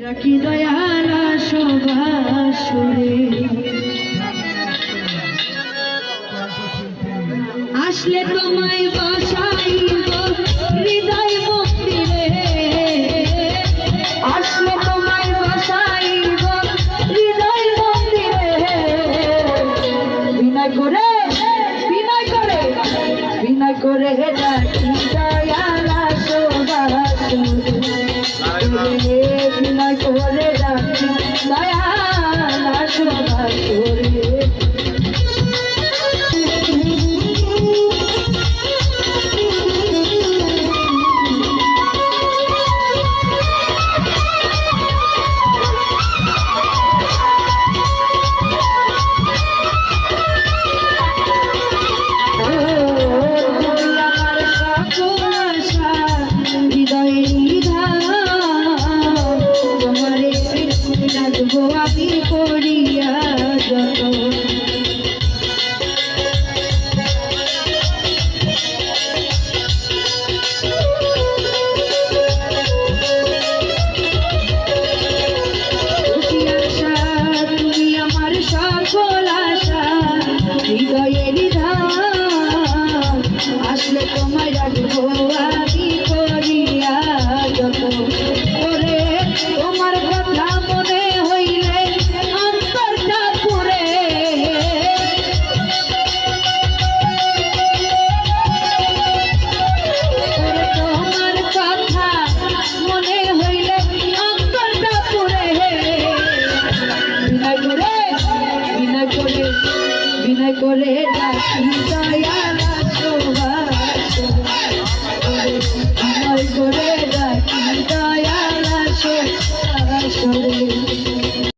রাখি দয়ালা শোভাসুরে আসলে তোমায় বাসাইব আসলে তোমায় করে, বিনয় করে বিনয় করে ডাকি দয়ালা বিনয় করে ডাকি আমি করিয়া যত আমার সকল আশা হৃদয়ের করে রাখি দয়ালা।